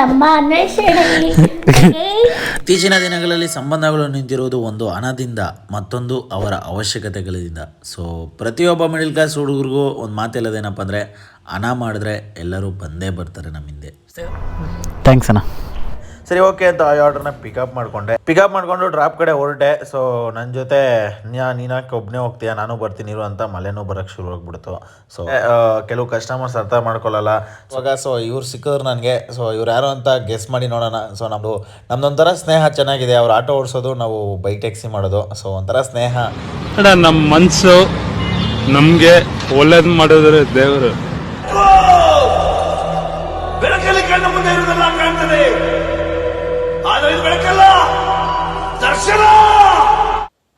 ನಮ್ಮ ಇತ್ತೀಚಿನ ದಿನಗಳಲ್ಲಿ ಸಂಬಂಧಗಳು ನಿಂತಿರುವುದು ಒಂದು ಹಣದಿಂದ ಮತ್ತೊಂದು ಅವರ ಅವಶ್ಯಕತೆಗಳಿಂದ. ಸೊ ಪ್ರತಿಯೊಬ್ಬ ಮಿಡಿಲ್ ಕ್ಲಾಸ್ ಹುಡುಗರಿಗೂ ಒಂದು ಮಾತಿಲ್ಲದೇನಪ್ಪ ಅಂದರೆ ಹಣ ಮಾಡಿದ್ರೆ ಎಲ್ಲರೂ ಬಂದೇ ಬರ್ತಾರೆ ನಮ್ಮ ಹಿಂದೆ ಥ್ಯಾಂಕ್ಸ್ ಅಣ್ಣ. ಸರಿ ಓಕೆ ಅಂತ ಆ ಆರ್ಡರ್ನ ಪಿಕಪ್ ಮಾಡಿಕೊಂಡೆ. ಪಿಕಪ್ ಮಾಡಿಕೊಂಡು ಡ್ರಾಪ್ ಕಡೆ ಹೊರಟೆ. ಸೊ ನನ್ನ ಜೊತೆ ನೀನಾಕೆ ಒಬ್ಬನೇ ಹೋಗ್ತೀಯ ನಾನು ಬರ್ತೀನಿ ಇರು ಅಂತ ಮಳೆನೂ ಬರೋಕ್ಕೆ ಶುರು ಆಗ್ಬಿಡ್ತು. ಸೊ ಕೆಲವು ಕಸ್ಟಮರ್ಸ್ ಅರ್ಥ ಮಾಡ್ಕೊಳ್ಳಲ್ಲ. ಇವಾಗ ಸೊ ಇವ್ರು ಸಿಕ್ಕಿದ್ರು ನನಗೆ. ಸೊ ಇವ್ರು ಯಾರು ಅಂತ ಗೆಸ್ ಮಾಡಿ ನೋಡೋಣ. ಸೊ ನಮ್ಮದು ನಮ್ದೊಂಥರ ಸ್ನೇಹ ಚೆನ್ನಾಗಿದೆ. ಅವ್ರು ಆಟೋ ಓಡಿಸೋದು ನಾವು ಬೈಕ್ ಟ್ಯಾಕ್ಸಿ ಮಾಡೋದು. ಸೊ ಒಂಥರ ಸ್ನೇಹ. ನಮ್ಮ ಮನಸ್ಸು ನಮಗೆ ಒಳ್ಳೇದು ಮಾಡಿದ್ರೆ ದೇವರು. ಬೆಳಕಲ್ಲಿ ಕಣ್ಣು ಮುಂದೆ ಇರುವುದೆಲ್ಲ ಕಾಣ್ತದೆ. ಆದರೆ ಇದು ಬೆಳಕಲ್ಲ. ದರ್ಶನ!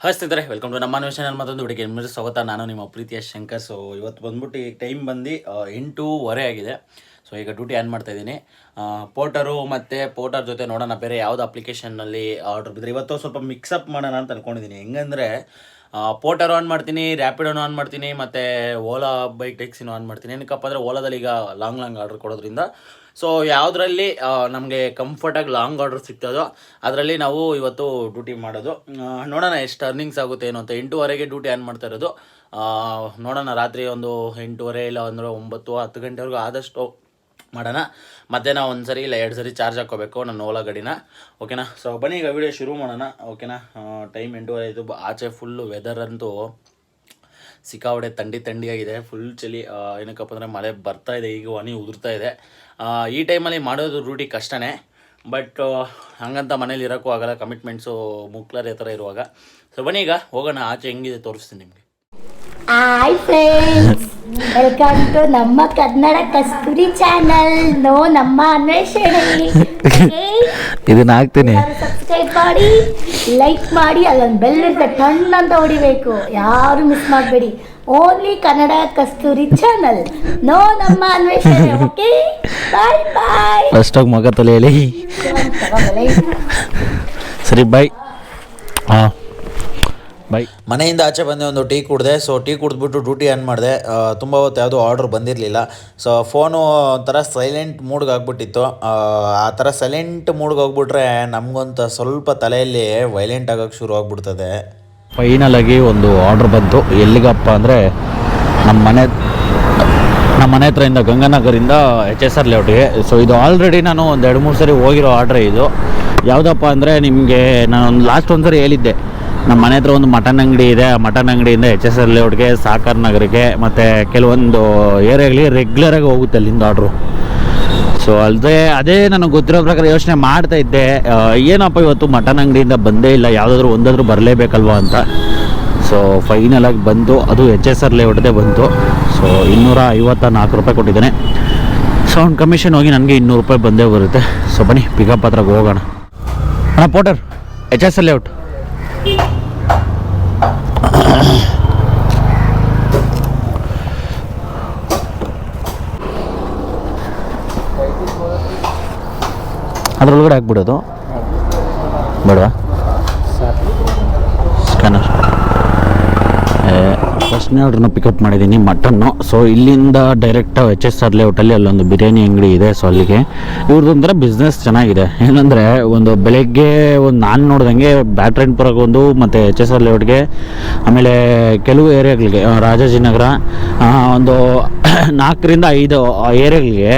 ಹಾಯ್ ಸ್ನೇಹಿತರೆ ವೆಲ್ಕಮ್ ಟು ನಮ್ಮ ಅನ್ವೇಷಣೆ ಮತ್ತೊಂದು ಹುಡುಗಿ ಸ್ವಾಗತ. ನಾನು ನಿಮ್ಮ ಪ್ರೀತಿಯ ಶಂಕರ್. ಸೊ ಇವತ್ತು ಬಂದ್ಬಿಟ್ಟು ಈಗ ಟೈಮ್ ಬಂದು ಎಂಟೂವರೆ ಆಗಿದೆ. ಸೊ ಈಗ ಡ್ಯೂಟಿ ಆನ್ ಮಾಡ್ತಾ ಇದ್ದೀನಿ. ಪೋಟರು ಮತ್ತು ಪೋರ್ಟರ್ ಜೊತೆ ನೋಡೋಣ. ಬೇರೆ ಯಾವುದು ಅಪ್ಲಿಕೇಶನ್ನಲ್ಲಿ ಆರ್ಡರ್ ಬಿದ್ದರೆ ಇವತ್ತು ಸ್ವಲ್ಪ ಮಿಕ್ಸಪ್ ಮಾಡೋಣ ಅಂತ ಅಂದ್ಕೊಂಡಿದ್ದೀನಿ ಹೆಂಗಂದರೆ ಪೋರ್ಟರ್ ಆನ್ ಮಾಡ್ತೀನಿ ರ್ಯಾಪಿಡೋನು ಆನ್ ಮಾಡ್ತೀನಿ, ಮತ್ತು ಓಲಾ ಬೈಕ್ ಟ್ಯಾಕ್ಸಿನೂ ಆನ್ ಮಾಡ್ತೀನಿ. ಏನಕ್ಕಪ್ಪ ಅಂದರೆ ಓಲಾದಲ್ಲಿ ಈಗ ಲಾಂಗ್ ಲಾಂಗ್ ಆರ್ಡರ್ ಕೊಡೋದ್ರಿಂದ. ಸೊ ಯಾವುದರಲ್ಲಿ ನಮಗೆ ಕಂಫರ್ಟಾಗಿ ಲಾಂಗ್ ಆರ್ಡರ್ ಸಿಗ್ತದೋ, ಅದರಲ್ಲಿ ನಾವು ಇವತ್ತು ಡ್ಯೂಟಿ ಮಾಡೋದು. ನೋಡೋಣ ಎಷ್ಟು ಅರ್ನಿಂಗ್ಸ್ ಆಗುತ್ತೆ ಏನು ಅಂತ. ಎಂಟೂವರೆಗೆ ಡ್ಯೂಟಿ ಆನ್ ಮಾಡ್ತಾ ಇರೋದು. ನೋಡೋಣ ರಾತ್ರಿ ಒಂದು ಎಂಟೂವರೆ ಇಲ್ಲ ಅಂದರೆ ಒಂಬತ್ತು ಹತ್ತು ಗಂಟೆವರೆಗೂ ಆದಷ್ಟು ಮಾಡೋಣ. ಮಧ್ಯಾಹ್ನ ಒಂದು ಸರಿ ಇಲ್ಲ ಎರಡು ಸರಿ ಚಾರ್ಜ್ ಹಾಕೋಬೇಕು ನನ್ನ ಓಲಾ ಗಾಡಿನ. ಓಕೆನಾ ಸೊ ಬನ್ನಿ ಈಗ ವಿಡಿಯೋ ಶುರು ಮಾಡೋಣ. ಓಕೆನಾ ಟೈಮ್ ಎಂಟೂವರೆ ಆಯಿತು. ಆಚೆ ಫುಲ್ಲು ವೆದರ್ ಅಂತೂ ಸಿಕ್ಕಾವಡೆ ಥಂಡಿ ಥಂಡಿಯಾಗಿದೆ ಫುಲ್ ಚಳಿ ಏನಕ್ಕಪ್ಪ ಅಂದರೆ ಮಳೆ ಬರ್ತಾ ಇದೆ. ಈಗ ಹನಿ ಉದುರ್ತಾ ಇದೆ. ಈ ಟೈಮಲ್ಲಿ ಮಾಡೋದು ರೂಢಿ ಕಷ್ಟನೇ. ಬಟ್ ಹಂಗಂತ ಮನೇಲಿ ಇರೋಕ್ಕೂ ಆಗಲ್ಲ. ಕಮಿಟ್ಮೆಂಟ್ಸು ಮುಕ್ಲರ್ ಥರ ಇರುವಾಗ. ಸೊ ಬನ್ನಿ ಈಗ ಹೋಗೋಣ. ಆಚೆ ಹೆಂಗಿದೆ ತೋರಿಸ್ತೀನಿ ನಿಮಗೆ. ಹಾಯ್ ಫ್ರೆಂಡ್ಸ್ ವೆಲ್ಕಮ್ ಟು ನಮ್ಮ ಕನ್ನಡ ಕಸ್ತೂರಿ ಚಾನೆಲ್ ನೋ ನಮ್ಮ ಅನ್ವೇಷಣೆ. ಇದನ್ನ ಹಾಕ್ತೀನಿ. ಸಬ್ಸ್ಕ್ರೈಬ್ ಮಾಡಿ ಲೈಕ್ ಮಾಡಿ ಅಲ್ಲೊಂದು ಬೆಲ್ ಇರುತ್ತೆ. ಟಣ್ ಅಂತ ಹೊಡಿಬೇಕು. ಯಾರು ಮಿಸ್ ಮಾಡಬೇಡಿ. ಓನ್ಲಿ ಕನ್ನಡ ಕಸ್ತೂರಿ ಚಾನೆಲ್ ನೋ ನಮ್ಮ ಅನ್ವೇಷಣೆ. ಓಕೆ ಬಾಯ್ ಬಾಯ್ ಆಗಿ ಮಗ ತಲೆಯಲ್ಲಿ. ಸರಿ ಬಾಯ್ ಹಾಂ ಬಾಯ್ ಮನೆಯಿಂದ ಆಚೆ ಬಂದೆ ಒಂದು ಟೀ ಕುಡಿದೆ. ಸೊ ಟೀ ಕುಡಿದ್ಬಿಟ್ಟು ಡ್ಯೂಟಿ ಆನ್ ಮಾಡಿದೆ. ತುಂಬ ಹೊತ್ತು ಯಾವುದೂ ಆರ್ಡ್ರ್ ಬಂದಿರಲಿಲ್ಲ. ಸೊ ಫೋನು ಒಂಥರ ಸೈಲೆಂಟ್ ಮೂಡ್ಗೆ ಆಗ್ಬಿಟ್ಟಿತ್ತು. ಆ, ಥರ ಸೈಲೆಂಟ್ ಮೂಡ್ಗೆ ಹೋಗ್ಬಿಟ್ರೆ ನಮಗಂತ ಸ್ವಲ್ಪ ತಲೆಯಲ್ಲಿ ವೈಲೆಂಟ್ ಆಗೋಕ್ಕೆ ಶುರು ಆಗ್ಬಿಡ್ತದೆ. ಫೈನಲ್ ಆಗಿ ಒಂದು ಆರ್ಡ್ರ್ ಬಂತು. ಎಲ್ಲಿಗಪ್ಪ ಅಂದರೆ ನಮ್ಮ ಮನೆ ನಮ್ಮ ಮನೆ ಹತ್ರದಿಂದ ಗಂಗಾನಗರಿಂದ ಎಚ್ ಎಸ್ ಆರ್ ಲೇಔಟ್ಗೆ ಸೊ ಇದು ಆಲ್ರೆಡಿ ನಾನು ಒಂದು ಎರಡು ಮೂರು ಸರಿ ಹೋಗಿರೋ ಆರ್ಡ್ರ್ ಇದು. ಯಾವುದಪ್ಪ ಅಂದರೆ ನಿಮಗೆ ನಾನು ಲಾಸ್ಟ್ ಒಂದು ಸರಿ ಹೇಳಿದ್ದೆ. ನಮ್ಮ ಮನೆ ಹತ್ರ ಒಂದು ಮಟನ್ ಅಂಗಡಿ ಇದೆ. ಆ ಮಟನ್ ಅಂಗಡಿಯಿಂದ ಎಚ್ ಎಸ್ ಆರ್ ಲೇಔಟ್ಗೆ ಸಾಕರ್ ನಗರಕ್ಕೆ, ಮತ್ತು ಕೆಲವೊಂದು ಏರಿಯಾಗಳಿಗೆ ರೆಗ್ಯುಲರಾಗಿ ಹೋಗುತ್ತೆ ಅಲ್ಲಿಂದ ಆರ್ಡ್ರು ಸೊ ಅಲ್ಲದೆ ಅದೇ ನನಗೆ ಗೊತ್ತಿರೋ ಪ್ರಕಾರ ಯೋಚನೆ ಮಾಡ್ತಾ ಇದ್ದೆ. ಏನಪ್ಪ ಇವತ್ತು ಮಟನ್ ಅಂಗಡಿಯಿಂದ ಬಂದೇ ಇಲ್ಲ, ಯಾವುದಾದ್ರೂ ಒಂದಾದರೂ ಬರಲೇಬೇಕಲ್ವಾ ಅಂತ. ಸೊ ಫೈನಲ್ ಆಗಿ ಬಂದು ಅದು ಎಚ್ ಎಸ್ ಆರ್ ಲೇಔಟ್ದೇ ಬಂತು. ಸೊ ಇನ್ನೂರ ಐವತ್ತ ನಾಲ್ಕು ರೂಪಾಯಿ ಕೊಟ್ಟಿದ್ದಾನೆ. ಸೊ ಅವ್ನು ಕಮಿಷನ್ ಹೋಗಿ ನನಗೆ ಇನ್ನೂರು ರೂಪಾಯಿ ಬಂದೇ ಬರುತ್ತೆ. ಸೊ ಬನ್ನಿ ಪಿಕಪ್ ಹತ್ರಕ್ಕೆ ಹೋಗೋಣ. ಅಣ್ಣ Porter H S R layout ಅದ್ರೊಳಗಡೆ ಹಾಕ್ಬಿಡೋದು. ಬೇಡವಾ? ಸ್ಕ್ಯಾನರ್ ಫಸ್ಟ್ನೇ ಆರ್ಡ್ರನ್ನ ಪಿಕಪ್ ಮಾಡಿದ್ದೀನಿ ಮಟನ್ನು ಸೊ ಇಲ್ಲಿಂದ ಡೈರೆಕ್ಟ್ ಎಚ್ ಎಸ್ ಆರ್ ಲೇಔಟಲ್ಲಿ ಅಲ್ಲೊಂದು ಬಿರಿಯಾನಿ ಅಂಗಡಿ ಇದೆ. ಸೊ ಅಲ್ಲಿಗೆ. ಇವ್ರದ್ದೊಂಥರ ಬಿಸ್ನೆಸ್ ಚೆನ್ನಾಗಿದೆ. ಏನಂದರೆ, ಒಂದು ಬೆಳಗ್ಗೆ ಒಂದು ನಾನು ನೋಡ್ದಂಗೆ ಬ್ಯಾಟ್ರೈನ್ಪುರಕ್ಕೆ ಒಂದು ಮತ್ತು ಎಚ್ ಎಸ್ ಆರ್ ಲೇಔಟ್ಗೆ ಆಮೇಲೆ ಕೆಲವು ಏರಿಯಾಗಳಿಗೆ ರಾಜಾಜಿನಗರ ಒಂದು ನಾಲ್ಕರಿಂದ ಐದು ಏರಿಯಾಗಳಿಗೆ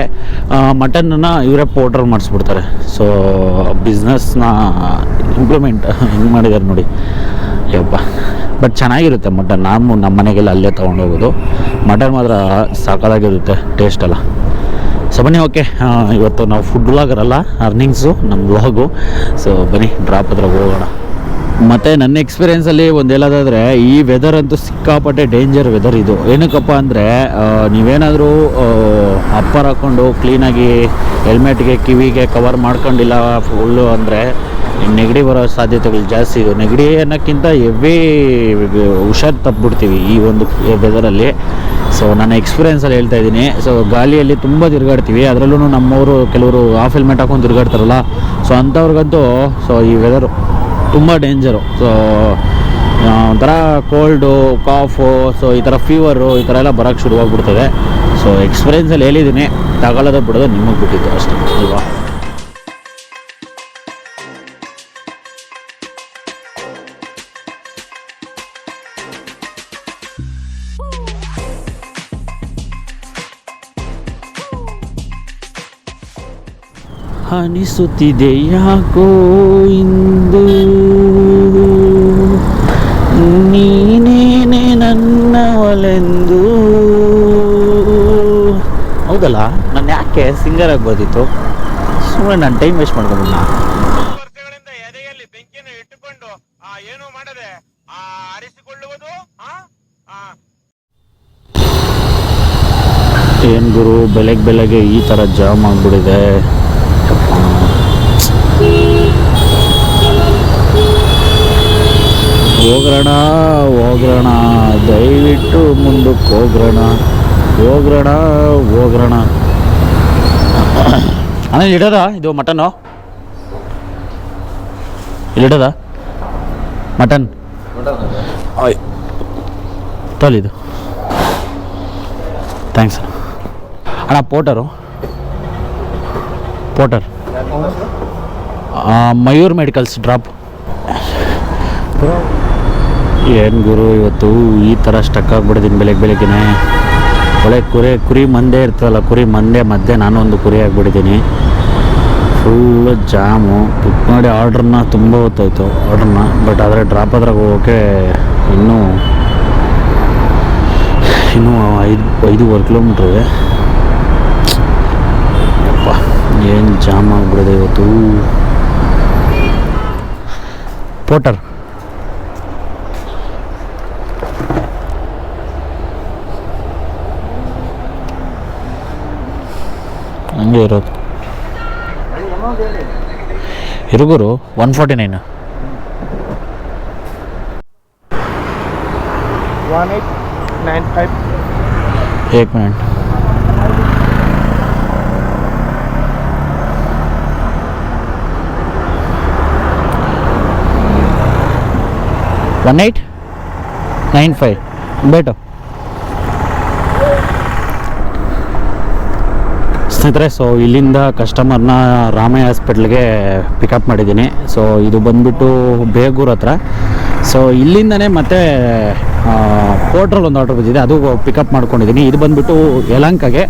ಮಟನ್ನ ಇವರೇ ಪೋರ್ಟರ್ ಮಾಡಿಸ್ಬಿಡ್ತಾರೆ. ಸೊ ಬಿಸ್ನೆಸ್ನ ಇಂಪ್ಲಿಮೆಂಟ್ ಹೆಂಗೆ ಮಾಡಿದ್ದಾರೆ ನೋಡಿ. ಯಪ್ಪ. ಬಟ್ ಚೆನ್ನಾಗಿರುತ್ತೆ ಮಟನ್. ನಾನು ನಮ್ಮ ಮನೆಗೆಲ್ಲ ಅಲ್ಲೇ ತೊಗೊಂಡೋಗೋದು ಮಟನ್ ಮಾತ್ರ ಸಾಕಾಗಿರುತ್ತೆ ಟೇಸ್ಟ್ ಎಲ್ಲ. ಸೊ ಬನ್ನಿ ಓಕೆ ಇವತ್ತು ನಾವು ಫುಡ್ ಬ್ಲಾಗರಲ್ಲ ಅರ್ನಿಂಗ್ಸು ನಮ್ಮ ವ್ಲಾಗು ಸೊ ಬನ್ನಿ ಡ್ರಾಪ್ ಹತ್ರ ಹೋಗೋಣ. ಮತ್ತು ನನ್ನ ಎಕ್ಸ್ಪೀರಿಯೆನ್ಸಲ್ಲಿ ಒಂದು ಹೇಳೋದಾದರೆ, ಈ ವೆದರ್ ಅಂತೂ ಸಿಕ್ಕಾಪಟ್ಟೆ ಡೇಂಜರ್ ವೆದರ್ ಇದು. ಏನಕ್ಕಪ್ಪ ಅಂದರೆ ನೀವೇನಾದರೂ ಅಪ್ಪರ್ ಹಾಕ್ಕೊಂಡು ಕ್ಲೀನಾಗಿ ಹೆಲ್ಮೆಟ್ಗೆ ಕಿವಿಗೆ ಕವರ್ ಮಾಡ್ಕೊಂಡಿಲ್ಲ ಫುಲ್ಲು ಅಂದರೆ ನೆಗಡಿ ಬರೋ ಸಾಧ್ಯತೆಗಳು ಜಾಸ್ತಿ ಇದೆ ನೆಗಡಿ ಅನ್ನೋಕ್ಕಿಂತ ಹೆವಿ ಹುಷಾರು ತಪ್ಪಿಬಿಡ್ತೀವಿ ಈ ಒಂದು ವೆದರಲ್ಲಿ ಸೊ ನನ್ನ ಎಕ್ಸ್ಪೀರಿಯೆನ್ಸಲ್ಲಿ ಹೇಳ್ತಾ ಇದ್ದೀನಿ. ಸೊ ಗಾಳಿಯಲ್ಲಿ ತುಂಬ ತಿರುಗಾಡ್ತೀವಿ. ಅದರಲ್ಲೂ ನಮ್ಮವರು ಕೆಲವರು ಹಾಫ್ ಹೆಲ್ಮೆಟ್ ಹಾಕೊಂಡು ತಿರುಗಾಡ್ತಾರಲ್ಲ. ಸೊ ಅಂಥವ್ರಿಗಂತೂ ಸೊ ಈ ವೆದರು ತುಂಬ ಡೇಂಜರು ಸೊ ಒಂಥರ ಕೋಲ್ಡು ಕಾಫು ಸೊ ಈ ಥರ ಫೀವರು ಈ ಥರ ಎಲ್ಲ ಬರೋಕ್ಕೆ ಶುರುವಾಗ್ಬಿಡ್ತದೆ. ಸೊ ಎಕ್ಸ್ಪೀರಿಯೆನ್ಸಲ್ಲಿ ಹೇಳಿದ್ದೀನಿ. ತಗೊಳ್ಳೋದು ಬಿಡೋದು ನಿಮಗೆ ಬಿಟ್ಟಿದ್ದು ಅಷ್ಟೇ, ಅಲ್ವಾ? ಅನಿಸುತ್ತಿದೆ ಯಾಕೋ ಇಂದು ನೀನೇನೆ ನನ್ನವಳೆಂದು ಹೌದಲ್ಲ ನಾನು ಯಾಕೆ ಸಿಂಗರ್ ಆಗ್ಬೋದಿತ್ತು? ಸುಮ್ಮನೆ ನಾನು ಟೈಮ್ ವೇಸ್ಟ್ ಮಾಡ್ಕೊಂಬಿಡ್ನ ವರ್ಷಗಳಿಂದ ಎದೆಯಲ್ಲಿ ಬೆಂಕಿಯನ್ನು ಇಟ್ಟುಕೊಂಡು ಆ ಏನು ಮಾಡದೆ ಆ ಆರಿಸಿಕೊಳ್ಳುವುದು ಆ ಆ. ಏನು ಗುರು ಬೆಳಗ್ಗೆ ಬೆಳಗ್ಗೆ ಈ ಥರ ಜಾಮ್ ಆಗಿಬಿಟ್ಟಿದೆ. ಹೋಗ್ರಣ ಹೋಗ್ರಣ, ದಯವಿಟ್ಟು ಮುಂದಕ್ಕೆ ಹೋಗ್ರಣ ಹೋಗ್ರಣ ಹೋಗ್ರಣ. ಅಣ್ಣ ಇಡದ? ಇದು ಮಟನ್ನು? ಇಲ್ಲಿಡದ ಮಟನ್? ತಲಿದು ಥ್ಯಾಂಕ್ಸ್ ಅಣ್ಣ, Porter? Porter. Mayur medicals drop. ಏನು ಗುರು, ಇವತ್ತು ಈ ಥರ ಸ್ಟಕ್ ಆಗ್ಬಿಟ್ಟಿದ್ದೀನಿ ಬೆಳಗ್ಗೆ ಬೆಳಗ್ಗೆನೆ. ಒಳ್ಳೆ ಕುರಿ ಕುರಿ ಮಂದೆ ಇರ್ತದಲ್ಲ, ಕುರಿ ಮಂದೆ ಮಧ್ಯೆ ಒಂದು ಕುರಿ ಆಗಿಬಿಟ್ಟಿದ್ದೀನಿ ಫುಲ್ಲು ಜಾಮು. ಬುಕ್ ಮಾಡಿ ಆರ್ಡ್ರನ್ನ ತುಂಬ ಹೊತ್ತಾಯಿತು ಆರ್ಡ್ರನ್ನ ಬಟ್ ಆದರೆ ಡ್ರಾಪ್ ಅದ್ರಾಗ ಹೋಗೋಕ್ಕೆ ಇನ್ನೂ ಇನ್ನೂ ಐದು, ಐದೂವರೆ ಕಿಲೋಮೀಟ್ರ್ ಇದೆ. ಏನು ಜಾಮ್ ಆಗಿಬಿಡಿದೆ ಇವತ್ತು. ಪೋಟರ್ ಹಂಗೆ ಇರೋದು ಇರುಗುರು one forty nine one eight nine five एक minute one eight nine five ಬೇಟು ಸ್ನೇಹಿತರೆ ಸೊ ಇಲ್ಲಿಂದ ಕಸ್ಟಮರ್ನ ರಾಮಯ್ಯ ಹಾಸ್ಪಿಟ್ಲ್ಗೆ ಪಿಕಪ್ ಮಾಡಿದ್ದೀನಿ. ಸೊ ಇದು ಬಂದ್ಬಿಟ್ಟು ಬೇಗೂರ್ ಹತ್ರ. ಸೊ ಇಲ್ಲಿಂದನೇ ಮತ್ತೆ ಪೋರ್ಟ್ರಲ್ಲಿ ಒಂದು ಆರ್ಡ್ರ್ ಬಂದಿದೆ, ಅದು ಪಿಕಪ್ ಮಾಡ್ಕೊಂಡಿದ್ದೀನಿ. ಇದು ಬಂದುಬಿಟ್ಟು ಯಲಂಕಾಗೆ.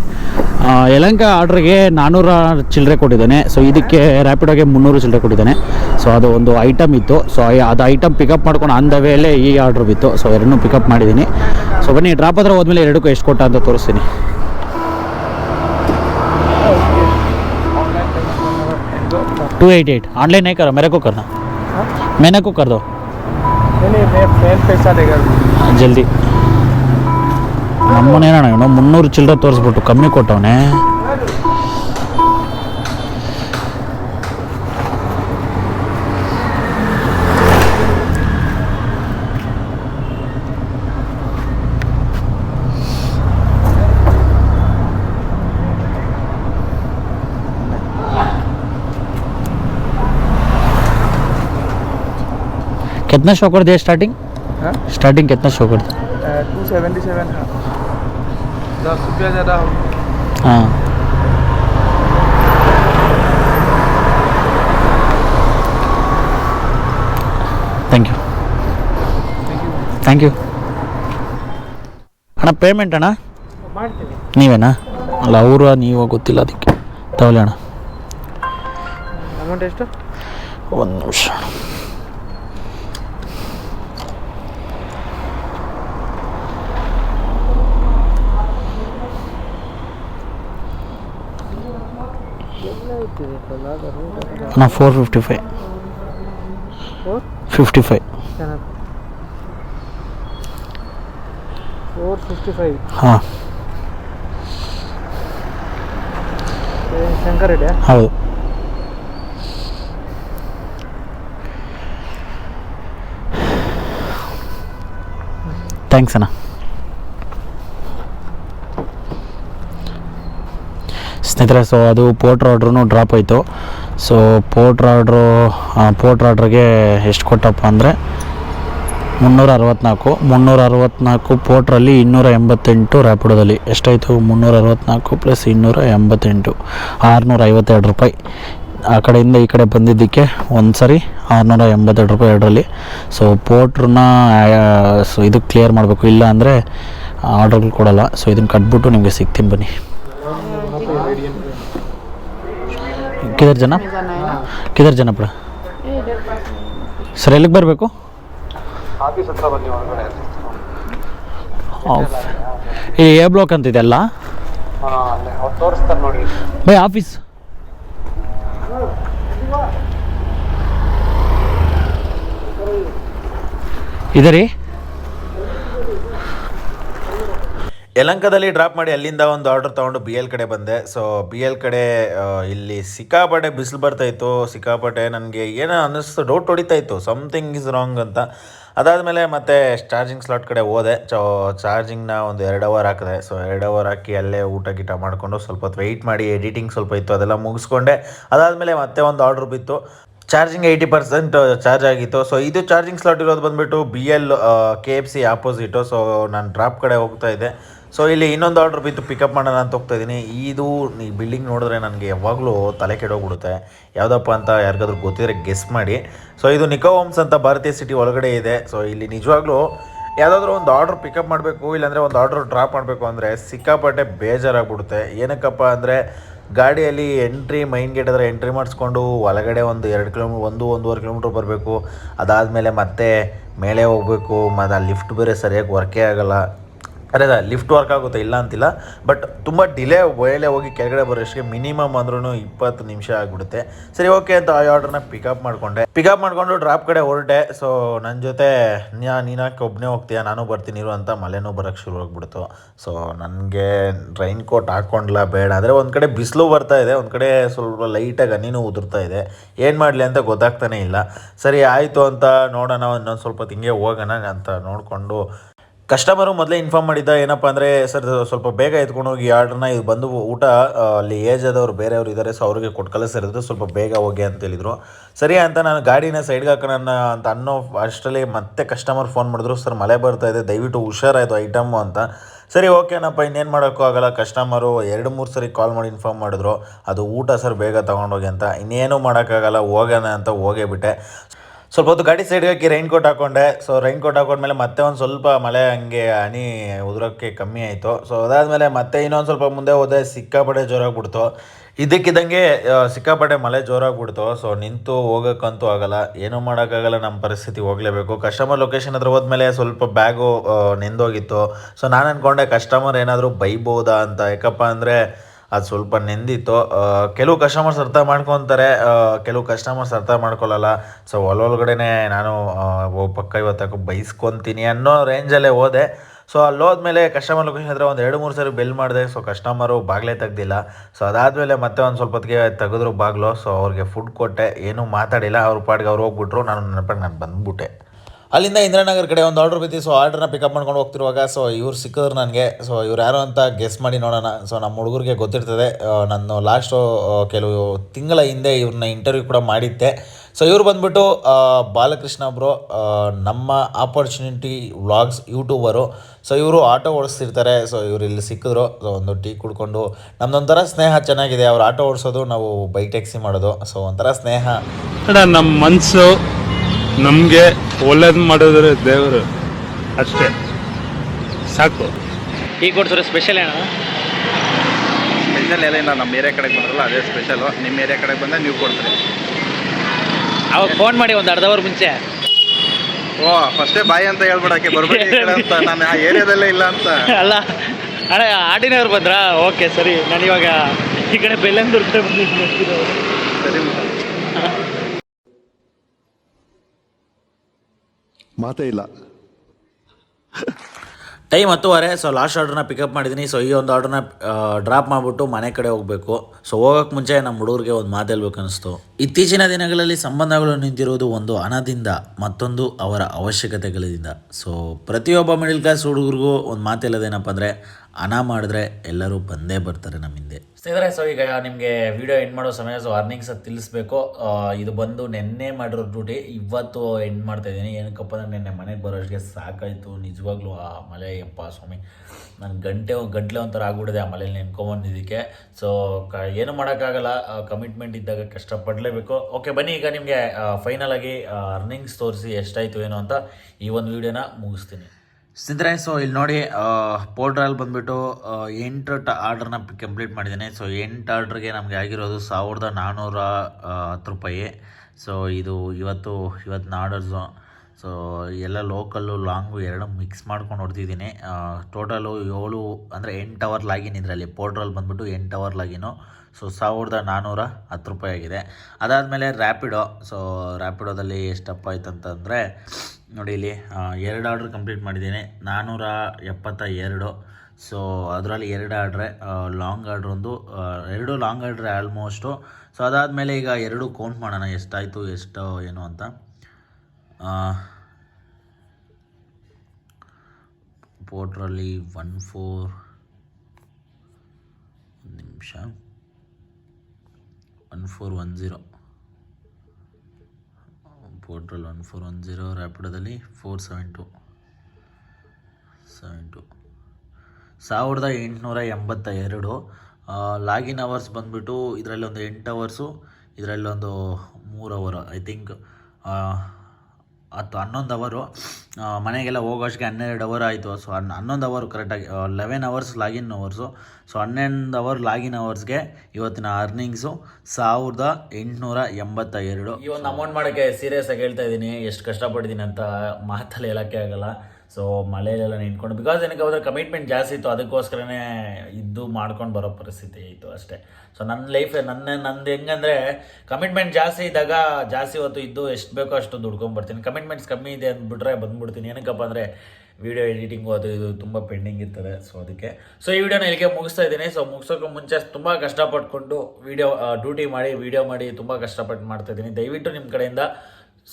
ಯಲಂಕ ಆರ್ಡ್ರಿಗೆ ನಾನ್ನೂರ ಚಿಲ್ಲರೆ ಕೊಟ್ಟಿದ್ದಾನೆ. ಸೊ ಇದಕ್ಕೆ ರ್ಯಾಪಿಡೋಗೆ ಮುನ್ನೂರು ಚಿಲ್ಲರೆ ಕೊಟ್ಟಿದ್ದಾನೆ. ಸೊ ಅದು ಒಂದು ಐಟಮ್ ಇತ್ತು. ಸೊ ಅದು ಐಟಮ್ ಪಿಕಪ್ ಮಾಡ್ಕೊಂಡು ಆನ್ ದ ಈ ಆರ್ಡ್ರ್ ಬಿತ್ತು. ಸೊ ಎರಡನ್ನೂ ಪಿಕಪ್ ಮಾಡಿದ್ದೀನಿ. ಸೊ ಬನ್ನಿ ಡ್ರಾಪ್ ಹತ್ರ ಹೋದ್ಮೇಲೆ ಎರಡಕ್ಕೂ ಎಷ್ಟು ಕೊಟ್ಟ ಅಂತ ತೋರಿಸ್ತೀನಿ. ಟೂ ಏಯ್ಟ್ ಏಯ್ಟ್ ಆನ್ಲೈನ್ ಕರ ಮೇರೆ ಕರ್ನ ಮೆನೆ ಕುಕ್ಕರ್ದು नहीं मैं फैन पैसा देगा ಜಲ್ದಿ ನಮ್ಮನೇನಣ್ಣ ಇವನು ಮುನ್ನೂರು ಚಿಲ್ಲರೆ ತೋರಿಸ್ಬಿಟ್ಟು ಕಮ್ಮಿ ಕೊಟ್ಟವನೆ कितना शो कर दिया स्टार्टिंग हाँ? स्टार्टिंग कितना शो कर दिया टू सेवेंटी सेवन है दस रुपया ज़्यादा हो हाँ ಥ್ಯಾಂಕ್ ಯು ಥ್ಯಾಂಕ್ ಯು ಅಣ್ಣ ಪೇಮೆಂಟ್ ಅಣ್ಣ ಮಾಡ್ತೀನಿ ನೀವೇನಾ ಅಲ್ಲ ಅವರು ನೀವು ಗೊತ್ತಿಲ್ಲ ಅದಕ್ಕೆ ತಗೊಳ್ಳಿ ಅಣ್ಣ ಅಮೌಂಟ್ ಎಷ್ಟು ಒಂದು ನಿಮಿಷ ಅಣ್ಣ four fifty five? Fifty five four fifty five ಹಾಂ. ಶಂಕರ್ ರೆಡ್ಡಿ ಹೌದು. ಥ್ಯಾಂಕ್ಸ್ ಅಣ್ಣ. ಸ್ನೇಹಿತರೆ ಸೊ ಅದು ಪೋರ್ಟ್ರ್ ಆರ್ಡ್ರೂ ಡ್ರಾಪ್ ಆಯಿತು ಸೊ ಪೋರ್ಟ್ರ್ ಆರ್ಡ್ರು ಪೋರ್ಟ್ರ್ ಆರ್ಡ್ರಿಗೆ ಎಷ್ಟು ಕೊಟ್ಟಪ್ಪ ಅಂದರೆ ಮುನ್ನೂರ ಅರವತ್ತ್ನಾಲ್ಕು ಮುನ್ನೂರ ಅರವತ್ತ್ನಾಲ್ಕು ಪೋರ್ಟ್ರಲ್ಲಿ ಇನ್ನೂರ ಎಂಬತ್ತೆಂಟು ರ್ಯಾಪಿಡೋದಲ್ಲಿ ಎಷ್ಟಾಯಿತು? ಮುನ್ನೂರ ಅರವತ್ತ್ನಾಲ್ಕು ಪ್ಲಸ್ ಇನ್ನೂರ ಎಂಬತ್ತೆಂಟು ಆರುನೂರ ಐವತ್ತೆರಡು ರೂಪಾಯಿ. ಆ ಕಡೆಯಿಂದ ಈ ಕಡೆ ಬಂದಿದ್ದಕ್ಕೆ ಒಂದು ಸರಿ ಆರುನೂರ ಎಂಬತ್ತೆರಡು ರೂಪಾಯಿ ಎರಡರಲ್ಲಿ. ಸೊ ಪೋರ್ಟ್ರನ್ನ ಸೊ ಇದು ಕ್ಲಿಯರ್ ಮಾಡಬೇಕು. ಇಲ್ಲ ಅಂದರೆ ಆರ್ಡ್ರ್ಗಳು ಕೊಡಲ್ಲ. ಸೊ ಇದನ್ನು ಕಟ್ಬಿಟ್ಟು ನಿಮಗೆ ಸಿಗ್ತೀನಿ ಬನ್ನಿ. किधर जाना किधर जाना पड़ा ಸರ್ ಎಲ್ಲಿಗೆ ಬರಬೇಕು ಈ ಎ ಬ್ಲಾಕ್ ಅಂತಿದೆ ಅಲ್ಲ ಬೈ ಆಫೀಸ್ ಇದೆ ಯಲಂಕದಲ್ಲಿ ಡ್ರಾಪ್ ಮಾಡಿ ಅಲ್ಲಿಂದ ಒಂದು ಆರ್ಡರ್ ತೊಗೊಂಡು ಬಿ ಎಲ್ ಕಡೆ ಬಂದೆ. ಸೊ ಬಿ ಎಲ್ ಕಡೆ ಇಲ್ಲಿ ಸಿಕ್ಕಾಪಟ್ಟೆ ಬಿಸಿಲು ಬರ್ತಾಯಿತ್ತು ಸಿಕ್ಕಾಪಟ್ಟೆ ನನಗೆ ಏನೋ ಅನ್ನಿಸ್ತು ಡೌಟ್ ಹೊಡಿತಾ ಇತ್ತು. ಸಮಥಿಂಗ್ ಇಸ್ ರಾಂಗ್ ಅಂತ. ಅದಾದಮೇಲೆ ಮತ್ತೆ ಚಾರ್ಜಿಂಗ್ ಸ್ಲಾಟ್ ಕಡೆ ಹೋದೆ. ಚ ಚಾರ್ಜಿಂಗ್ನ ಒಂದು ಎರಡು ಅವರ್ ಹಾಕಿದೆ. ಸೊ ಎರಡು ಅವರ್ ಹಾಕಿ ಅಲ್ಲೇ ಊಟ ಗೀಟ ಮಾಡಿಕೊಂಡು ಸ್ವಲ್ಪ ಹೊತ್ತು ವೆಯ್ಟ್ ಮಾಡಿ ಎಡಿಟಿಂಗ್ ಸ್ವಲ್ಪ ಇತ್ತು, ಅದೆಲ್ಲ ಮುಗಿಸ್ಕೊಂಡೆ. ಅದಾದಮೇಲೆ ಮತ್ತೆ ಒಂದು ಆರ್ಡ್ರ್ ಬಿತ್ತು. ಚಾರ್ಜಿಂಗ್ ಏಯ್ಟಿ ಪರ್ಸೆಂಟ್ ಚಾರ್ಜ್ ಆಗಿತ್ತು. ಸೊ ಇದು ಚಾರ್ಜಿಂಗ್ ಸ್ಲಾಟ್ ಇರೋದು ಬಂದುಬಿಟ್ಟು B L K F C opposite so ನಾನು ಡ್ರಾಪ್ ಕಡೆ ಹೋಗ್ತಾ ಇದ್ದೆ. ಸೊ ಇಲ್ಲಿ ಇನ್ನೊಂದು ಆರ್ಡ್ರ್ ಬಿತ್ತು ಪಿಕಪ್ ಮಾಡೋಣ ಅಂತ ಹೋಗ್ತಾ ಇದ್ದೀನಿ ಇದು ಈ ಬಿಲ್ಡಿಂಗ್ ನೋಡಿದ್ರೆ ನನಗೆ ಯಾವಾಗಲೂ ತಲೆ ಕೆಡೋಗ್ಬಿಡುತ್ತೆ. ಯಾವುದಪ್ಪ ಅಂತ ಯಾರಿಗಾದ್ರೂ ಗೊತ್ತಿದ್ರೆ ಗೆಸ್ ಮಾಡಿ. ಸೊ ಇದು ನಿಕೋ ಹೋಮ್ಸ್ ಅಂತ ಭಾರತೀಯ ಸಿಟಿ ಒಳಗಡೆ ಇದೆ. ಸೊ ಇಲ್ಲಿ ನಿಜವಾಗ್ಲೂ ಯಾವುದಾದ್ರೂ ಒಂದು ಆರ್ಡ್ರ್ ಪಿಕಪ್ ಮಾಡಬೇಕು, ಇಲ್ಲಾಂದರೆ ಒಂದು ಆರ್ಡ್ರ್ ಡ್ರಾಪ್ ಮಾಡಬೇಕು ಅಂದರೆ ಸಿಕ್ಕಾಪಟ್ಟೆ ಬೇಜಾರಾಗ್ಬಿಡುತ್ತೆ. ಏನಕ್ಕಪ್ಪ ಅಂದರೆ ಗಾಡಿಯಲ್ಲಿ ಎಂಟ್ರಿ ಮೈನ್ ಗೇಟ್ ಹತ್ರ ಎಂಟ್ರಿ ಮಾಡಿಸ್ಕೊಂಡು ಒಳಗಡೆ ಒಂದು ಎರಡು ಕಿಲೋಮಿ ಒಂದು, ಒಂದೂವರೆ ಕಿಲೋಮೀಟ್ರ್ ಬರಬೇಕು. ಅದಾದಮೇಲೆ ಮತ್ತೆ ಮೇಲೆ ಹೋಗಬೇಕು. ಮತ್ತು ಆ ಲಿಫ್ಟ್ ಬೇರೆ ಸರಿಯಾಗಿ ವರ್ಕೇ ಆಗಲ್ಲ. ಅದೇ ಲಿಫ್ಟ್ ವರ್ಕ್ ಆಗುತ್ತೆ, ಇಲ್ಲ ಅಂತಿಲ್ಲ. ಬಟ್ ತುಂಬ ಡಿಲೇ ಒಳ್ಳೆ ಹೋಗಿ ಕೆಳಗಡೆ ಬರೋಷ್ಟಕ್ಕೆ ಮಿನಿಮಮ್ ಅಂದ್ರೂ ಇಪ್ಪತ್ತು ನಿಮಿಷ ಆಗಿಬಿಡುತ್ತೆ. ಸರಿ ಓಕೆ ಅಂತ ಆ ಆರ್ಡ್ರನ್ನ ಪಿಕಪ್ ಮಾಡಿಕೊಂಡೆ. ಪಿಕಪ್ ಮಾಡಿಕೊಂಡು ಡ್ರಾಪ್ ಕಡೆ ಹೊರಟೆ. ಸೊ ನನ್ನ ಜೊತೆ ನೀನಾಕೆ ಒಬ್ಬನೇ ಹೋಗ್ತೀಯಾ? ನಾನು ಬರ್ತೀನಿ ಇರು ಅಂತ ಮಳೆನೂ ಬರೋಕ್ಕೆ ಶುರು ಆಗಿಬಿಡ್ತು. ಸೊ ನನಗೆ ರೈನ್ ಕೋಟ್ ಹಾಕ್ಕೊಂಡ್ಲ ಬೇಡ. ಅಂದರೆ ಒಂದು ಕಡೆ ಬಿಸಿಲು ಬರ್ತಾ ಇದೆ, ಒಂದು ಕಡೆ ಸ್ವಲ್ಪ ಲೈಟಾಗಿ ಹನಿನೂ ಉದುರ್ತಾ ಇದೆ. ಏನು ಮಾಡಲಿ ಅಂತ ಗೊತ್ತಾಗ್ತಾನೆ ಇಲ್ಲ. ಸರಿ, ಆಯಿತು ಅಂತ ನೋಡೋಣ ಇನ್ನೊಂದು ಸ್ವಲ್ಪ ತಿಂಗೆ ಹಿಂಗೆ ಹೋಗೋಣ ಅಂತ ನೋಡಿಕೊಂಡು ಕಸ್ಟಮರು ಮೊದಲೇ ಇನ್ಫಾರ್ಮ್ ಮಾಡಿದ್ದ ಏನಪ್ಪ ಅಂದರೆ, ಸರ್, ಸ್ವಲ್ಪ ಬೇಗ ಎತ್ಕೊಂಡು ಹೋಗಿ ಆರ್ಡ್ರನ್ನ ಇದು ಬಂದು ಊಟ ಅಲ್ಲಿ ಏಜ್ ಆದವರು ಬೇರೆಯವರು ಇದ್ದಾರೆ ಸೊ ಅವ್ರಿಗೆ ಕೊಟ್ಟು ಕಳಿಸಿರೋದು ಸ್ವಲ್ಪ ಬೇಗ ಹೋಗಿ ಅಂತ ಹೇಳಿದರು. ಸರಿ ಅಂತ ನಾನು ಗಾಡಿನ ಸೈಡ್ಗೆ ಹಾಕೋಣ ಅಂತ ಅನ್ನೋ ಅಷ್ಟರಲ್ಲಿ ಮತ್ತೆ ಕಸ್ಟಮರ್ ಫೋನ್ ಮಾಡಿದ್ರು. ಸರ್, ಮಳೆ ಬರ್ತಾ ಇದೆ, ದಯವಿಟ್ಟು ಹುಷಾರಾಯಿತು ಐಟಮು ಅಂತ. ಸರಿ ಓಕೆನಪ್ಪ ಇನ್ನೇನು ಮಾಡೋಕ್ಕೂ ಆಗಲ್ಲ. ಕಸ್ಟಮರು ಎರಡು, ಮೂರು ಸರಿ ಕಾಲ್ ಮಾಡಿ ಇನ್ಫಾರ್ಮ್ ಮಾಡಿದ್ರು. ಅದು ಊಟ ಸರ್, ಬೇಗ ತೊಗೊಂಡೋಗಿ ಅಂತ. ಇನ್ನೇನು ಮಾಡೋಕ್ಕಾಗಲ್ಲ, ಹೋಗೋಣ ಅಂತ ಹೋಗೇ ಬಿಟ್ಟೆ. ಸ್ವಲ್ಪ ಹೊತ್ತು ಗಾಡಿ ಸೈಡ್ಗೆ ಹಾಕಿ ರೈನ್ ಕೋಟ್ ಹಾಕೊಂಡೆ. ಸೊ ರೈನ್ ಕೋಟ್ ಹಾಕೊಂಡ್ಮೇಲೆ ಮತ್ತೆ ಒಂದು ಸ್ವಲ್ಪ ಮಳೆ ಹಂಗೆ ಹನಿ ಉದುರೋಕ್ಕೆ ಕಮ್ಮಿ ಆಯಿತು. ಸೊ ಅದಾದಮೇಲೆ ಮತ್ತೆ ಇನ್ನೊಂದು ಸ್ವಲ್ಪ ಮುಂದೆ ಹೋದೆ ಸಿಕ್ಕಾಪಟ್ಟೆ ಜೋರಾಗ್ಬಿಡ್ತು. ಇದಕ್ಕಿದ್ದಂಗೆ ಸಿಕ್ಕಾಪಟ್ಟೆ ಮಳೆ ಜೋರಾಗ್ಬಿಡ್ತು. ಸೊ ನಿಂತು ಹೋಗೋಕ್ಕಂತೂ ಆಗಲ್ಲ. ಏನೂ ಮಾಡೋಕ್ಕಾಗಲ್ಲ. ನಮ್ಮ ಪರಿಸ್ಥಿತಿ ಹೋಗಲೇಬೇಕು. ಕಸ್ಟಮರ್ ಲೊಕೇಶನ್ ಹತ್ರ ಹೋದ್ಮೇಲೆ ಸ್ವಲ್ಪ ಬ್ಯಾಗು ನೆಂದೋಗಿತ್ತು. ಸೊ ನಾನು ಅಂದ್ಕೊಂಡೆ ಕಸ್ಟಮರ್ ಏನಾದರೂ ಬೈಬೋದಾ ಅಂತ. ಯಾಕಪ್ಪ ಅಂದರೆ ಅದು ಸ್ವಲ್ಪ ನೆಂದಿತ್ತು. ಕೆಲವು ಕಸ್ಟಮರ್ಸ್ ಅರ್ಥ ಮಾಡ್ಕೊತಾರೆ. ಕೆಲವು ಕಸ್ಟಮರ್ಸ್ ಅರ್ಥ ಮಾಡ್ಕೊಳ್ಳಲ್ಲ. ಸೊ ಒಲೊಳಗಡೆನೆ ನಾನು ಪಕ್ಕ ಇವತ್ತು ಬೈಸ್ಕೊತೀನಿ ಅನ್ನೋ ರೇಂಜಲ್ಲೇ ಹೋದೆ. ಸೊ ಅಲ್ಲಿ ಹೋದ್ಮೇಲೆ ಕಸ್ಟಮರ್ ಲೊಕೇಶನ್ ಹತ್ರ ಒಂದು ಎರಡು ಮೂರು ಸರಿ ಬೆಲ್ ಮಾಡಿದೆ. ಸೊ ಕಸ್ಟಮರು ಬಾಗಿಲೇ ತೆಗ್ದಿಲ್ಲ. ಸೊ ಅದಾದಮೇಲೆ ಮತ್ತೆ ಒಂದು ಸ್ವಲ್ಪ ಹೊತ್ತಿಗೆ ತೆಗೆದ್ರು ಬಾಗಿಲು. ಸೊ ಅವ್ರಿಗೆ ಫುಡ್ ಕೊಟ್ಟೆ. ಏನೂ ಮಾತಾಡಿಲ್ಲ. ಅವ್ರ ಪಾಡಿಗೆ ಅವ್ರು ಹೋಗ್ಬಿಟ್ರು. ನಾನು ನೆನಪಾಗಿ ನಾನು ಬಂದ್ಬಿಟ್ಟೆ. ಅಲ್ಲಿಂದ ಇಂದಿರಾನಗರ್ ಕಡೆ ಒಂದು ಆರ್ಡರ್ ಬಿದ್ದು ಸೊ ಆರ್ಡ್ರನ್ನ ಪಿಕಪ್ ಮಾಡ್ಕೊಂಡು ಹೋಗ್ತಿರುವಾಗ ಸೊ ಇವ್ರು ಸಿಕ್ಕಿದ್ರು ನನಗೆ. ಸೊ ಇವ್ರು ಯಾರು ಅಂತ ಗೆಸ್ ಮಾಡಿ ನೋಡೋಣ. ಸೊ ನಮ್ಮ ಹುಡುಗರಿಗೆ ಗೊತ್ತಿರ್ತದೆ. ನಾನು ಲಾಸ್ಟು ಕೆಲವು ತಿಂಗಳ ಹಿಂದೆ ಇವ್ರನ್ನ ಇಂಟರ್ವ್ಯೂ ಕೂಡ ಮಾಡಿದ್ದೆ. ಸೊ ಇವ್ರು ಬಂದ್ಬಿಟ್ಟು ಆ, ಬಾಲಕೃಷ್ಣ ಒಬ್ಬರು ನಮ್ಮ ಆಪರ್ಚುನಿಟಿ ವ್ಲಾಗ್ಸ್ ಯೂಟ್ಯೂಬರು ಸೊ ಇವರು ಆಟೋ ಓಡಿಸ್ತಿರ್ತಾರೆ. ಸೊ ಇವರು ಇಲ್ಲಿ ಸಿಕ್ಕಿದ್ರು. ಸೊ ಒಂದು ಟೀ ಕುಡ್ಕೊಂಡು. ನಮ್ದೊಂಥರ ಸ್ನೇಹ ಚೆನ್ನಾಗಿದೆ. ಅವ್ರು ಆಟೋ ಓಡಿಸೋದು ನಾವು ಬೈಕ್ ಟ್ಯಾಕ್ಸಿ ಮಾಡೋದು. ಸೊ ಒಂಥರ ಸ್ನೇಹ. ನಮ್ಮ ಮನಸ್ಸು ನಮಗೆ ಒಳ್ಳೇದು ಮಾಡಿದ್ರೆ ದೇವರು ಅಷ್ಟೇ. ಸಾಕು. ಈಗ ಕೊಡ್ತಾರೆ ಸ್ಪೆಷಲ್ ಏನೋ? ಸ್ಪೆಷಲ್ ಏನಿಲ್ಲ ನಮ್ಮ ಏರಿಯಾ ಕಡೆಗೆ ಬಂದ್ರಲ್ಲ ಅದೇ ಸ್ಪೆಷಲು ನಿಮ್ಮ ಏರಿಯಾ ಕಡೆಗೆ ಬಂದರೆ ನೀವು ಕೊಡ್ತೀರಿ. ಅವಾಗ ಫೋನ್ ಮಾಡಿ ಒಂದು ಅರ್ಧ ಅವರ್ ಮುಂಚೆ. ಓ ಫಸ್ಟೇ ಬಾಯಿ ಅಂತ ಹೇಳ್ಬಿಡಕ್ಕೆ ಬರ್ಬೇಡಿ ಈ ಕಡೆ ಅಂತ. ನಾನು ಆ ಏರಿಯಾದಲ್ಲೇ ಇಲ್ಲ ಅಂತ. ಅಲ್ಲ ಅಣ್ಣ ಆಟಿನವ್ರು ಬಂದ್ರಾ? ಓಕೆ ಸರಿ. ನಾನು ಇವಾಗ ಈ ಕಡೆ ಬೆಲ್ಲಂದು ಕಡೆ ಬಂದಿದ್ದು ಮಾತೇ ಇಲ್ಲ. ಟೈಮ್ ಹತ್ತುವರೆ ಸೊ ಲಾಸ್ಟ್ ಆರ್ಡ್ರನ್ನ ಪಿಕಪ್ ಮಾಡಿದ್ದೀನಿ ಸೊ ಈ ಒಂದು ಆರ್ಡ್ರನ್ನ ಡ್ರಾಪ್ ಮಾಡಿಬಿಟ್ಟು ಮನೆ ಕಡೆ ಹೋಗಬೇಕು. ಸೊ ಹೋಗೋಕ್ಕೆ ಮುಂಚೆ ನಮ್ಮ ಹುಡುಗರಿಗೆ ಒಂದು ಮಾತು ಹೇಳ್ಬೇಕು ಅನಿಸ್ತು ಇತ್ತೀಚಿನ ದಿನಗಳಲ್ಲಿ ಸಂಬಂಧಗಳು ನಿಂತಿರುವುದು ಒಂದು ಹಣದಿಂದ, ಮತ್ತೊಂದು ಅವರ ಅವಶ್ಯಕತೆಗಳಿಂದ. ಸೊ ಪ್ರತಿಯೊಬ್ಬ ಮಿಡಿಲ್ ಕ್ಲಾಸ್ ಹುಡುಗರಿಗೂ ಒಂದು ಮಾತು ಹೇಳೋದೇನಪ್ಪ ಅಂದರೆ, ಹಣ ಮಾಡಿದ್ರೆ ಎಲ್ಲರೂ ಬಂದೇ ಬರ್ತಾರೆ ನಮ್ಮ ಹಿಂದೆ. ಸ್ನೇಹಿತರೆ ಸೊ ಈಗ ನಿಮಗೆ ವಿಡಿಯೋ ಎಂಡ್ ಮಾಡೋ ಸಮಯ ಸೊ ಅರ್ನಿಂಗ್ಸ್ ತಿಳಿಸ್ಬೇಕು. ಇದು ಬಂದು ನೆನ್ನೆ ಮಾಡಿರೋ ಡ್ಯೂಟಿ ಇವತ್ತು ಎಂಡ್ ಮಾಡ್ತಾ ಇದ್ದೀನಿ. ಏನಕ್ಕಪ್ಪ ಅಂದರೆ, ನೆನ್ನೆ ಮನೆಗೆ ಬರೋಷ್ಗೆ ಸಾಕಾಯಿತು. ನಿಜವಾಗ್ಲೂ ಆ ಮಳೆ ಯಪ್ಪ ಸ್ವಾಮಿ. ನನ್ನ ಗಂಟೆ, ಗಂಟ್ಲೆ ಒಂಥರ ಆಗ್ಬಿಡಿದೆ ಆ ಮಲೆಯಲ್ಲಿ ನೆನ್ಕೊಂಬಂದಿದ್ದಕ್ಕೆ ಸೊ ಕ, ಏನು ಮಾಡೋಕ್ಕಾಗಲ್ಲ. ಕಮಿಟ್ಮೆಂಟ್ ಇದ್ದಾಗ ಕಷ್ಟಪಡಲೇಬೇಕು. ಓಕೆ ಬನ್ನಿ, ಈಗ ನಿಮಗೆ ಫೈನಲ್ ಆಗಿ ಅರ್ನಿಂಗ್ಸ್ ತೋರಿಸಿ ಎಷ್ಟಾಯಿತು, ಏನು ಅಂತ ಈ ಒಂದು ವಿಡಿಯೋನ ಮುಗಿಸ್ತೀನಿ. ಸ್ನೇಹಿತರೆ ಸೊ ಇಲ್ಲಿ ನೋಡಿ ಪೋರ್ಟ್ರಲ್ಲಿ ಬಂದುಬಿಟ್ಟು ಎಂಟು ಟ ಆರ್ಡ್ರನ್ನ ಕಂಪ್ಲೀಟ್ ಮಾಡಿದ್ದೀನಿ. ಸೊ ಎಂಟು ಆರ್ಡ್ರಿಗೆ ನಮಗೆ ಆಗಿರೋದು ಸಾವಿರದ ನಾನ್ನೂರ ಹತ್ತು ರೂಪಾಯಿ. ಸೊ ಇದು ಇವತ್ತು, ಇವತ್ತಿನ ಆರ್ಡರ್ಸು ಸೊ ಎಲ್ಲ ಲೋಕಲ್ಲು ಲಾಂಗು ಎರಡು ಮಿಕ್ಸ್ ಮಾಡ್ಕೊಂಡು ಹೊಡ್ತಿದ್ದೀನಿ ಟೋಟಲು ಏಳು ಅಂದರೆ ಎಂಟು ಅವರ್ ಲಾಗಿನ್ ಇದರಲ್ಲಿ. ಪೋರ್ಟ್ರಲ್ಲಿ ಬಂದುಬಿಟ್ಟು ಎಂಟು ಅವರ್ ಲಾಗಿನು. ಸೊ, ಸಾವಿರದ ನಾನ್ನೂರ ಹತ್ತು ರೂಪಾಯಿ ಆಗಿದೆ. ಅದಾದಮೇಲೆ ರ್ಯಾಪಿಡೋ ಸೊ ರ್ಯಾಪಿಡೋದಲ್ಲಿ ಎಷ್ಟಪ್ಪ ಆಯ್ತು ಅಂತಂದರೆ ನೋಡಿ ಇಲ್ಲಿ ಎರಡು ಆರ್ಡ್ರ್ ಕಂಪ್ಲೀಟ್ ಮಾಡಿದ್ದೀನಿ. ನಾನ್ನೂರ ಎಪ್ಪತ್ತ ಎರಡು. ಸೊ, ಅದರಲ್ಲಿ ಎರಡು ಆರ್ಡ್ರೆ ಲಾಂಗ್ ಆರ್ಡ್ರ್ ಒಂದು ಎರಡು ಲಾಂಗ್ ಆರ್ಡ್ರೆ ಆಲ್ಮೋಸ್ಟು ಸೊ, ಅದಾದಮೇಲೆ ಈಗ ಎರಡು ಕೌಂಟ್ ಮಾಡೋಣ. ಎಷ್ಟಾಯಿತು, ಎಷ್ಟು, ಏನು ಅಂತ. ಪೋಟ್ರಲ್ಲಿ ಒನ್ ಫೋರ್ ನಿಮಿಷ. One four one zero portal one four one zero ರ್ಯಾಪಿಡೋದಲ್ಲಿ four seven two seven two ಸಾವಿರದ ಎಂಟುನೂರ ಎಂಬತ್ತ ಎರಡು ಲಾಗಿನ್ ಅವರ್ಸ್ ಬಂದುಬಿಟ್ಟು ಇದರಲ್ಲಿ ಒಂದು ಎಂಟು ಅವರ್ಸು ಇದರಲ್ಲಿ ಒಂದು ಮೂರು ಅವರ್ ಐ ಥಿಂಕ್ ಹತ್ತು ಹನ್ನೊಂದು ಅವರು ಮನೆಗೆಲ್ಲ ಹೋಗೋಷ್ಗೆ ಹನ್ನೆರಡು ಅವರ್ ಆಯಿತು. ಸೊ ಹನ್, ಹನ್ನೊಂದು ಅವರು ಕರೆಕ್ಟಾಗಿ eleven hours login hours so ಹನ್ನೊಂದು ಅವರ್ ಲಾಗಿನ್ ಅವರ್ಸ್ಗೆ ಇವತ್ತಿನ ಅರ್ನಿಂಗ್ಸು ಸಾವಿರದ ಎಂಟುನೂರ ಎಂಬತ್ತ ಎರಡು ಈ ಒಂದು ಅಮೌಂಟ್ ಮಾಡೋಕ್ಕೆ ಸೀರಿಯಸ್ ಆಗಿ ಹೇಳ್ತಾ ಇದ್ದೀನಿ. ಎಷ್ಟು ಕಷ್ಟಪಟ್ಟಿದ್ದೀನಿ ಅಂತ ಮಾತಲ್ಲಿ ಹೇಳೋಕ್ಕೆ ಆಗಲ್ಲ. ಸೊ ಮಳೆಯಲ್ಲೆಲ್ಲ ನಿಂತ್ಕೊಂಡು ಬಿಕಾಸ್ ನನಗೆ ಅವ್ರ ಕಮಿಟ್ಮೆಂಟ್ ಜಾಸ್ತಿ ಇತ್ತು, ಅದಕ್ಕೋಸ್ಕರನೇ ಇದ್ದು ಮಾಡ್ಕೊಂಡು ಬರೋ ಪರಿಸ್ಥಿತಿ ಇತ್ತು ಅಷ್ಟೇ. ಸೊ ನನ್ನ ಲೈಫ್ ನನ್ನ, ನಂದು ಹೆಂಗಂದರೆ ಕಮಿಟ್ಮೆಂಟ್ ಜಾಸ್ತಿ ಇದ್ದಾಗ, ಜಾಸ್ತಿ ಹೊತ್ತು ಇದ್ದು ಎಷ್ಟು ಬೇಕೋ ಅಷ್ಟು ದುಡ್ಕೊಂಡ್ಬರ್ತೀನಿ. ಕಮಿಟ್ಮೆಂಟ್ಸ್ ಕಮ್ಮಿ ಇದೆ ಅಂದ್ಬಿಟ್ರೆ ಬಂದ್ಬಿಡ್ತೀನಿ. ಏನಕ್ಕಪ್ಪ ಅಂದರೆ ವಿಡಿಯೋ ಎಡಿಟಿಂಗು ಅದು, ಇದು ತುಂಬ ಪೆಂಡಿಂಗ್ ಇರ್ತದೆ. ಸೊ ಅದಕ್ಕೆ. ಸೊ ಈ ವಿಡಿಯೋನ ಇಲ್ಲಿಗೆ ಮುಗಿಸ್ತಾ ಇದ್ದೀನಿ. ಸೊ ಮುಗಿಸೋಕೆ ಮುಂಚೆ ತುಂಬ ಕಷ್ಟಪಟ್ಕೊಂಡು ವಿಡಿಯೋ ಡ್ಯೂಟಿ ಮಾಡಿ ವಿಡಿಯೋ ಮಾಡಿ ತುಂಬ ಕಷ್ಟಪಟ್ಟು ಮಾಡ್ತಾ ಇದ್ದೀನಿ. ದಯವಿಟ್ಟು ನಿಮ್ಮ ಕಡೆಯಿಂದ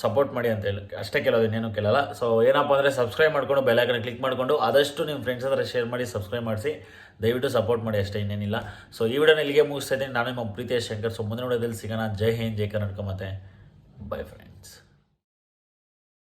ಸಪೋರ್ಟ್ ಮಾಡಿ ಅಂತ ಹೇಳಿ. ಅಷ್ಟೇ ಕೇಳೋದು, ಇನ್ನೇನು ಕೇಳಲ್ಲ. ಸೊ ಏನಪ್ಪ ಅಂದರೆ ಸಬ್ಸ್ಕ್ರೈಬ್ ಮಾಡ್ಕೊಂಡು ಬೆಲ್ಲೈಕನ್ ಕ್ಲಿಕ್ ಮಾಡಿಕೊಂಡು ಆದಷ್ಟು ನಿಮ್ಮ ಫ್ರೆಂಡ್ಸ್ ಹತ್ರ ಶೇರ್ ಮಾಡಿ ಸಬ್ಸ್ಕ್ರೈಬ್ ಮಾಡಿಸಿ. ದಯವಿಟ್ಟು ಸಪೋರ್ಟ್ ಮಾಡಿ ಅಷ್ಟೇ, ಇನ್ನೇನಿಲ್ಲ. ಸೊ ಈ ವಿಡಿಯೋನ ಇಲ್ಲಿಗೆ ಮುಗಿಸ್ತಾ ಇದ್ದೀನಿ. ನಾನು ನಿಮ್ಮ ಪ್ರೀತಿಯ ಶಂಕರ್. ಸೊ ಮುಂದಿನ ವಿಡಿಯೋದಲ್ಲಿ ಸಿಗೋಣ. ಜೈ ಹಿಂದ್, ಜೈ ಕರ್ನಾಟಕ ಮತ್ತೆ ಬೈ ಫ್ರೆಂಡ್ಸ್